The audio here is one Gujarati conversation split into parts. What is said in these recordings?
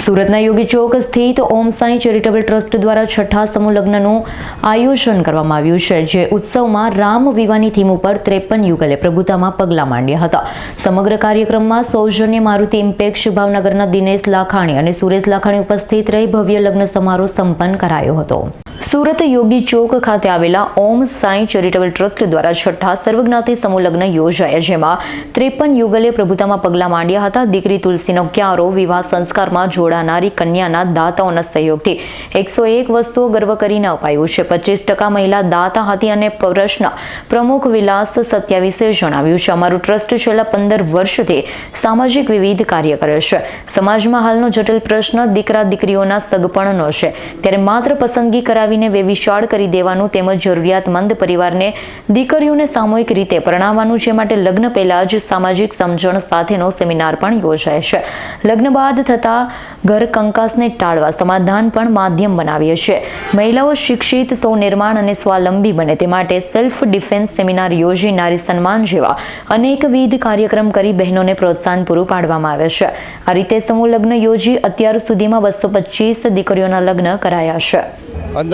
સુરતના યોગી ચોક સ્થિત ઓમ સાંઈ ચેરિટેબલ ટ્રસ્ટ દ્વારા છઠ્ઠા સમૂહ લગ્નનું આયોજન કરવામાં આવ્યું છે, જે ઉત્સવમાં રામ વિવાની થીમ ઉપર ત્રેપન યુગલે પ્રભુતામાં પગલાં માંડ્યા હતા. સમગ્ર કાર્યક્રમમાં સૌજન્ય મારુતિ ઇમ્પેક્ટ ભાવનગરના દિનેશ લાખાણી અને સુરેશ લાખાણી ઉપસ્થિત રહી ભવ્ય લગ્ન સમારોહ સંપન્ન કરાયો હતો. સુરત યોગી ચોક ખાતે આવેલા ઓમ સાંઈ ચેરિટેબલ ટ્રસ્ટ દ્વારા છઠ્ઠા સર્વજ્ઞાતિ સમૂહલગ્ન યોજાયા, જેમાં ત્રેપન યુગલે પ્રભુતામાં પગલાં માંડ્યા હતા. દીકરી તુલસીનો ક્યારો, વિવાહ સંસ્કારમાં જોડાનારી કન્યાના દાતાઓના સહયોગથી એકસો એક વસ્તુઓ ગર્વ કરીને અપાયું છે. પચીસ ટકા મહિલા દાતા હતી અને પ્રશ્ન પ્રમુખ વિલાસ સત્યાવીસે જણાવ્યું છે. અમારું ટ્રસ્ટ છેલ્લા પંદર વર્ષથી સામાજિક વિવિધ કાર્ય કરે છે. સમાજમાં હાલનો જટિલ પ્રશ્ન દીકરા દીકરીઓના સગપણનો છે. ત્યારે માત્ર પસંદગી કરાવીને વેવિશાળ કરી દેવાનું તેમજ જરૂરિયાતમંદ પરિવારને દીકરીઓને સામૂહિક રીતે પરણાવવાનું છે માટે લગ્ન પહેલા જ સામાજિક સમજણ સાથેનો સેમિનાર પણ યોજાય છે. લગ્ન બાદ થતા ઘર કંકાસને ટાળવા સમાધાન પણ માધ્યમ બનાવીએ છીએ. મહિલાઓ શિક્ષિત સ્વનિર્માણ અને સ્વાવલંબી બને તે માટે સેલ્ફ ડિફેન્સ સેમિનાર યોજી નારી સન્માન જેવા અનેકવિધ કાર્યક્રમ કરી બહેનોને પ્રોત્સાહન પૂરું પાડવામાં આવે છે. આ રીતે સમૂહ લગ્ન યોજી અત્યાર સુધીમાં બસો પચીસ દીકરીઓના લગ્ન કરાયા છે.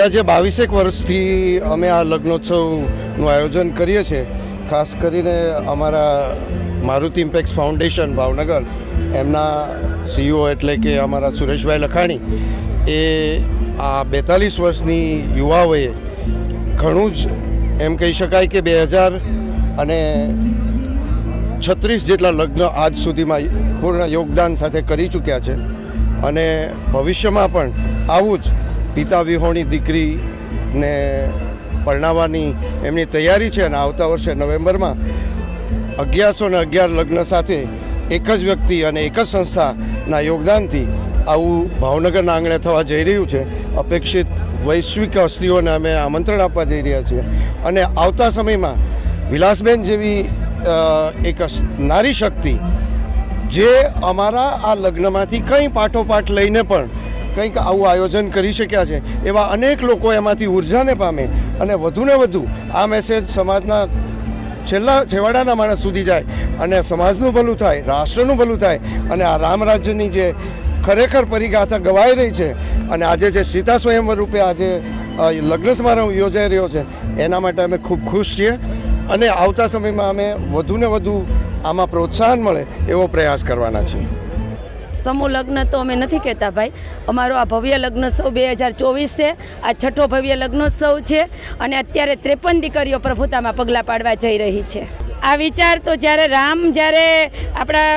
અંદાજે બાવીસેક વર્ષથી અમે આ લગ્નોત્સવનું આયોજન કરીએ છીએ, ખાસ કરીને અમારા મારુતિ ઇમ્પેક્સ ફાઉન્ડેશન ભાવનગર, એમના સીઈઓ એટલે કે અમારા સુરેશભાઈ લખાણી, એ આ બેતાલીસ વર્ષની યુવાઓએ ઘણું જ એમ કહી શકાય કે બે હજાર અને છત્રીસ જેટલા લગ્ન આજ સુધીમાં પૂર્ણ યોગદાન સાથે કરી ચૂક્યા છે. અને ભવિષ્યમાં પણ આવું જ પિતા વિહોણી દીકરીને પરણાવવાની એમની તૈયારી છે અને આવતા વર્ષે નવેમ્બરમાં અગિયારસો ને અગિયાર લગ્ન સાથે એક જ વ્યક્તિ અને એક જ સંસ્થાના યોગદાનથી આવું ભાવનગરના આંગણે થવા જઈ રહ્યું છે. અપેક્ષિત વૈશ્વિક હસ્તીઓને અમે આમંત્રણ આપવા જઈ રહ્યા છીએ. અને આવતા સમયમાં વિલાસબેન જેવી એક નારી શક્તિ જે અમારા આ લગ્નમાંથી કંઈ પાઠોપાઠ લઈને પણ કંઈક આવું આયોજન કરી શક્યા છે, એવા અનેક લોકો એમાંથી ઉર્જાને પામે અને વધુને વધુ આ મેસેજ સમાજના છેલ્લા છેવાડાના માણસ સુધી જાય અને સમાજનું ભલું થાય, રાષ્ટ્રનું ભલું થાય અને આ રામ રાજ્યની જે ખરેખર પરિગાથા ગવાઈ રહી છે અને આજે જે સીતા સ્વયંવર રૂપે આજે લગ્ન સમારંભ યોજાઈ રહ્યો છે, એના માટે અમે ખૂબ ખુશ છીએ અને આવતા સમયમાં અમે વધુને વધુ આમાં પ્રોત્સાહન મળે એવો પ્રયાસ કરવાના છીએ. સમૂહ લગ્ન તો અમે નથી કહેતા ભાઈ. અમારો આ ભવ્ય લગ્નોત્સવ બે હજાર ચોવીસ છે. આ છઠ્ઠો ભવ્ય લગ્નોત્સવ છે અને અત્યારે ત્રેપન દીકરીઓ પ્રભુતામાં પગલાં પાડવા જઈ રહી છે. આ વિચાર તો જ્યારે રામ જ્યારે આપણા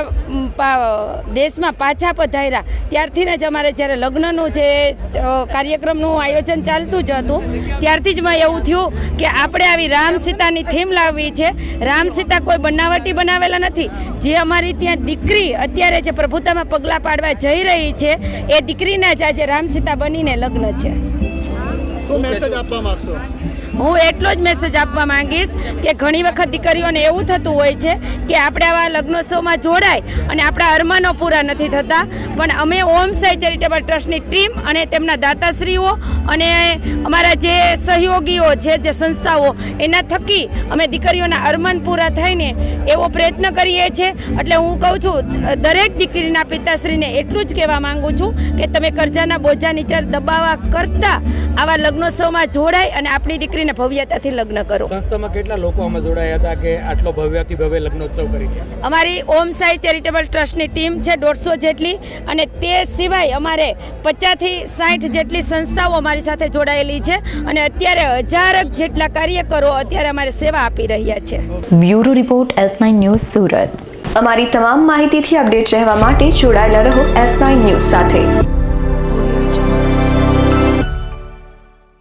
દેશમાં પાછા પધાર્યા, ત્યારથી જ અમારે જ્યારે લગ્નનું જે કાર્યક્રમનું આયોજન ચાલતું જ હતું, ત્યારથી જ મેં એવું થયું કે આપણે આવી રામ સીતાની થીમ લાવવી છે. રામ સીતા કોઈ બનાવટી બનાવેલા નથી. જે અમારી ત્યાં દીકરી અત્યારે જે પ્રભુતામાં પગલાં પાડવા જઈ રહી છે, એ દીકરીના જ આજે રામ સીતા બનીને લગ્ન છે. શું મેસેજ હું એટલો જ મેસેજ આપવા માંગીશ કે ઘણી વખત દીકરીઓને એવું થતું હોય છે કે આપણે આવા લગ્નોત્સવમાં જોડાય અને આપણા અરમાનો પૂરા નથી થતા. પણ અમે ઓમ સાઈ ચેરિટેબલ ટ્રસ્ટની ટીમ અને તેમના દાતાશ્રીઓ અને અમારા જે સહયોગીઓ છે, જે સંસ્થાઓ, એના થકી અમે દીકરીઓના અરમાન પૂરા થઈને એવો પ્રયત્ન કરીએ છીએ. એટલે હું કહું છું, દરેક દીકરીના પિતાશ્રીને એટલું જ કહેવા માંગુ છું કે તમે કરજાના બોજા નીચે દબાવા કરતા આવા લગ્નોત્સવમાં જોડાય અને આપણી દીકરીને ભવ્યતાથી લગ્ન કરો. સંસ્થામાં કેટલા લોકો આમાં જોડાયા હતા કે આટલો ભવ્યથી ભવ્ય લગ્નોત્સવ કરી ગયા? અમારી ઓમ સાઈ ચેરિટેબલ ટ્રસ્ટની ટીમ છે દોઢસો જેટલી અને તે સિવાય અમારે પચાસથી સાઠ જેટલી સંસ્થાઓ અમારી સાથે જોડાયેલી છે અને અત્યારે હજારક જેટલા કાર્યકરો અત્યારે અમારે સેવા આપી રહ્યા છે. Bureau report S nine news Surat. અમારી તમામ માહિતીથી અપડેટ રહેવા માટે જોડાયેલા રહો એસ નાઇન ન્યૂઝ સાથે.